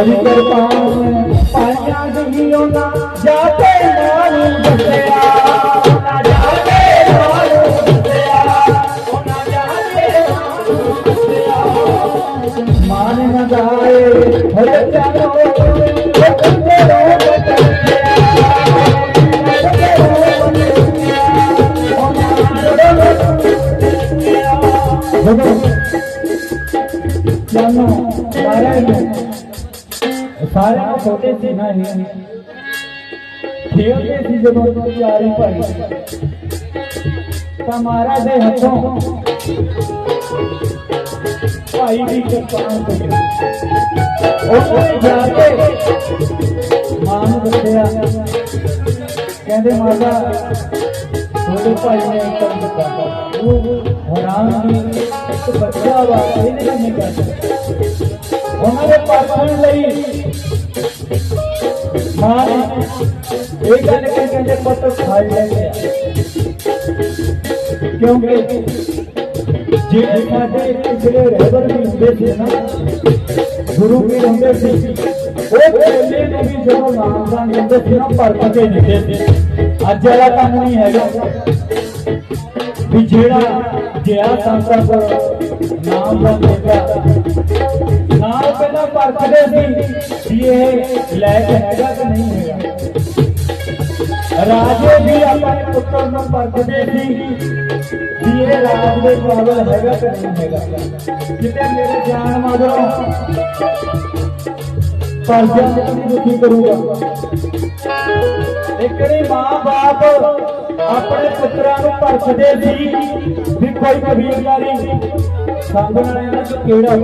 ਬੜੀ ਕਿਰਪਾਨ ਪਾਈਆਂ ਜੀਓ ਨਾ ਜਾ ਕੇ ਮਾਨੂੰ ਦੱਸਿਆ ਜਾਏ ਹਰੇ ਚਾਰੋ ਜਾਨੋ ਸਾਰਿਆਂ ਸਾਰਿਆਂ ਨੂੰ ਛੋਟੇ ਸੀ ਨਾ ਇਹ। ਖੇਡਦੇ ਸੀ ਜਦੋਂ ਚਾਰੀ ਭਾਈ। ਤਾਂ ਮਹਾਰਾਜ ਦੇ ਹੱਥੋਂ ਭਾਈ ਦੀ ਕਿਰਪਾਨ ਤੋਂ ਉਹਨੇ ਜਾ ਕੇ ਮਾਂ ਨੂੰ ਦੱਸਿਆ, ਕਹਿੰਦੇ, ਮਾਤਾ, ਤੁਹਾਡੇ ਭਾਈ ਨੇ ਕੰਮ ਦਿੱਤਾ ਉਹ ਹਰਾਮ ਦੀ ਇੱਕ ਬੱਚਾ ਵਾ, ਇਹਨੇ ਨਹੀਂ ਕਰਦਾ ਉਹਨਾਂ ਦੇ ਪਰਖਣ ਲਈ ਮਾਂ ਨੇ ਇਹ ਗੱਲ ਕਹਿ ਕਹਿੰਦੇ ਪੁੱਤ ਖਾਈ ਲੈਂਦੇ ਆ ਕਿਉਂਕਿ ਜਿਹੜੇ ਸਾਡੇ ਪਿਛਲੇ ਰਹਿਬਰ ਵੀ ਹੁੰਦੇ ਸੀ ਨਾ ਗੁਰੂ ਵੀ ਹੁੰਦੇ ਸੀ ਉਹ ਪਹਿਲੇ ਨੂੰ ਵੀ ਜਦੋਂ ਨਾਮਦਾਨ ਦਿੰਦੇ ਸੀ ਨਾ ਪਰਖ ਕੇ ਦਿੰਦੇ ਸੀ ਅੱਜ ਵਾਲਾ ਕੰਮ ਨਹੀਂ ਹੈਗਾ ਵੀ ਜਿਹੜਾ ਜਿਆ ਸੰਤਾਂ ਕੋਲ ਨਾਮ ਦਾ ਦੇਗਾ ਨਾਮ ਪਹਿਲਾਂ ਪਰਖਦੇ ਸੀ ਵੀ ਇਹ ਲੈਕ ਹੈਗਾ ਕਿ ਨਹੀਂ ਹੈਗਾ। ਰਾਜੇ ਵੀ ਆਪਣੇ ਪੁੱਤਰ ਨੂੰ ਪਰਖਦੇ ਸੀ ਵੀ ਇਹ ਰਾਜ ਦੇ ਕਾਬਲ ਹੈਗਾ ਕਿ ਨਹੀਂ ਹੈਗਾ। ਜਿੱਤੇ ਮੇਰੇ ਜਾਨ ਮਗਰੋਂ ਪਰਜਾ ਦੀ ਦੁਖੀ ਕਰੂਗਾ। ਇਕੜੀ ਮਾਂ-ਬਾਪ ਆਪਣੇ ਪੁੱਤਰਾਂ ਨੂੰ ਪਰਖਦੇ ਸੀ ਵੀ ਕੋਈ ਕਬੀਲਦਾਰੀ ਸਾਹਮਣੇ ਵਾਲਿਆਂ ਦਾ ਕਿਹੜਾ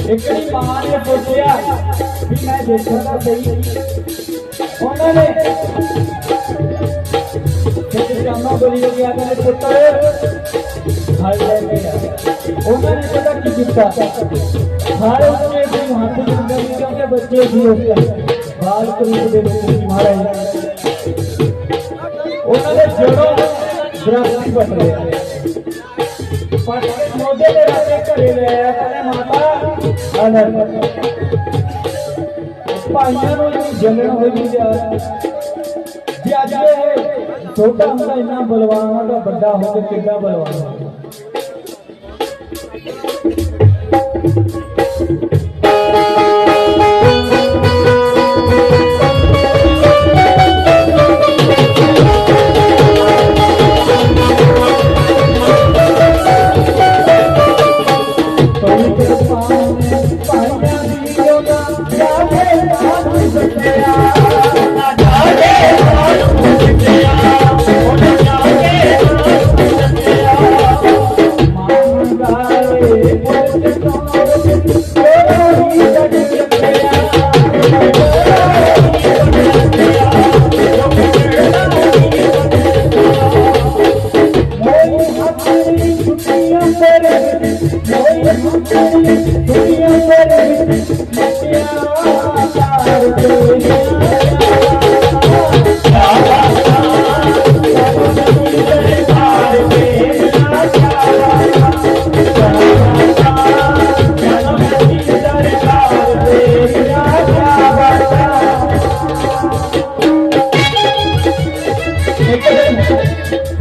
एकड़ी माँ ने पूछा कि मैं देखना सही उन्होंने जामा बोली होगी आपने पुत्र हर मेरा उन्होंने पता की किता हर उसमें भी हाथ लगा क्योंकि बच्चे भी होते हैं बाल क्रूप दे महाराज उन्होंने जड़ों दरख्त बदले पर मोदे के रास्ते घरे ले आया माता। પાંજરાની જલણ હોય છે આજે છોટા હોય ના બોલવાના બધા હોય કેટલા બોલવાના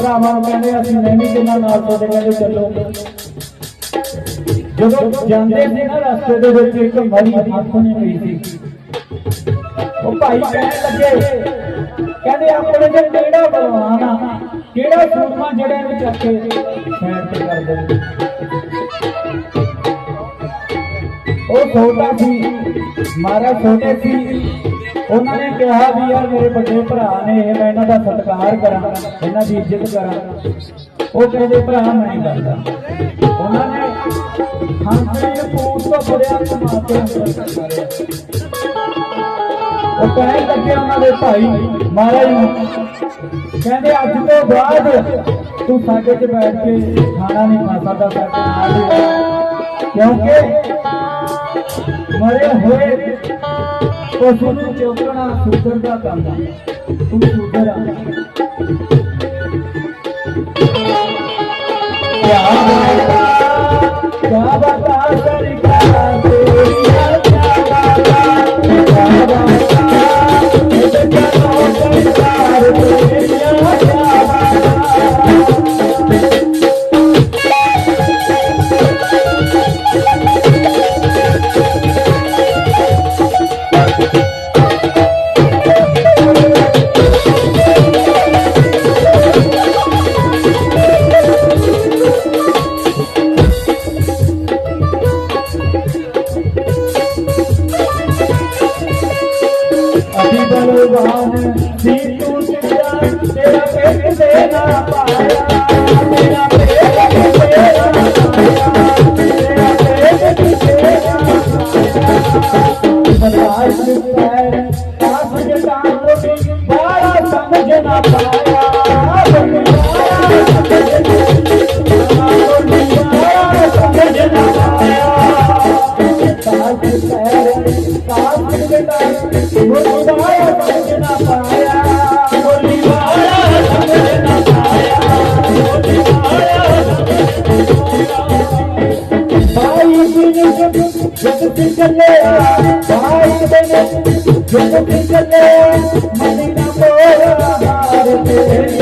ਭਰਾਵਾਂ ਨੂੰ ਕਹਿੰਦੇ ਅਸੀਂ ਨਹੀਂ ਕਿੰਨਾ ਨਾਲ ਤੁਹਾਡੇ ਕਹਿੰਦੇ ਚੱਲੋ। ਜਦੋਂ ਜਾਂਦੇ ਸੀ ਨਾ ਰਸਤੇ ਦੇ ਵਿੱਚ ਇੱਕ ਮਰੀ ਹੱਥ ਨਹੀਂ ਪਈ ਸੀ। ਉਹ ਭਾਈ ਕਹਿਣ ਲੱਗੇ, ਕਹਿੰਦੇ ਆਪਣੇ ਤੇ ਕਿਹੜਾ ਬਲਵਾਨ ਆ? ਕਿਹੜਾ ਸੂਰਮਾ ਜਿਹੜੇ ਨੂੰ ਚੱਕ ਕੇ ਤੇ ਕਰ ਦੇ ਉਹ ਛੋਟਾ ਸੀ ਮਾਰਾ ਛੋਟੇ ਸੀ। ਉਹਨਾਂ ਨੇ ਕਿਹਾ ਵੀ ਯਾਰ ਮੇਰੇ ਵੱਡੇ ਭਰਾ ਨੇ, ਮੈਂ ਇਹਨਾਂ ਦਾ ਸਤਿਕਾਰ ਕਰਾਂ, ਇਹਨਾਂ ਦੀ ਇੱਜ਼ਤ ਕਰਾਂ। ਉਹ ਕਹਿੰਦੇ, ਭਰਾ, ਮੈਂ ਨਹੀਂ ਕਰਦਾ ਉਹਨਾਂ ਨੇ ਹਾਂਜੀ ਪੂਰ ਤੋਂ ਬੜਿਆ ਕਮਾਤੇ ਉਹ ਕਹਿਣ ਲੱਗੇ ਉਹਨਾਂ ਦੇ ਭਾਈ, ਮਹਾਰਾਜ ਨੂੰ ਕਹਿੰਦੇ, ਅੱਜ ਤੋਂ ਬਾਅਦ ਤੂੰ ਸਾਡੇ 'ਚ ਬੈਠ ਕੇ ਖਾਣਾ ਨਹੀਂ ਖਾ ਸਕਦਾ ਸਾਡੇ ਨਾਲ ਕਿਉਂਕਿ ਮਰੇ ਹੋਏ Yeah, I'm gonna سندر دا Bye. मन नमो हमारे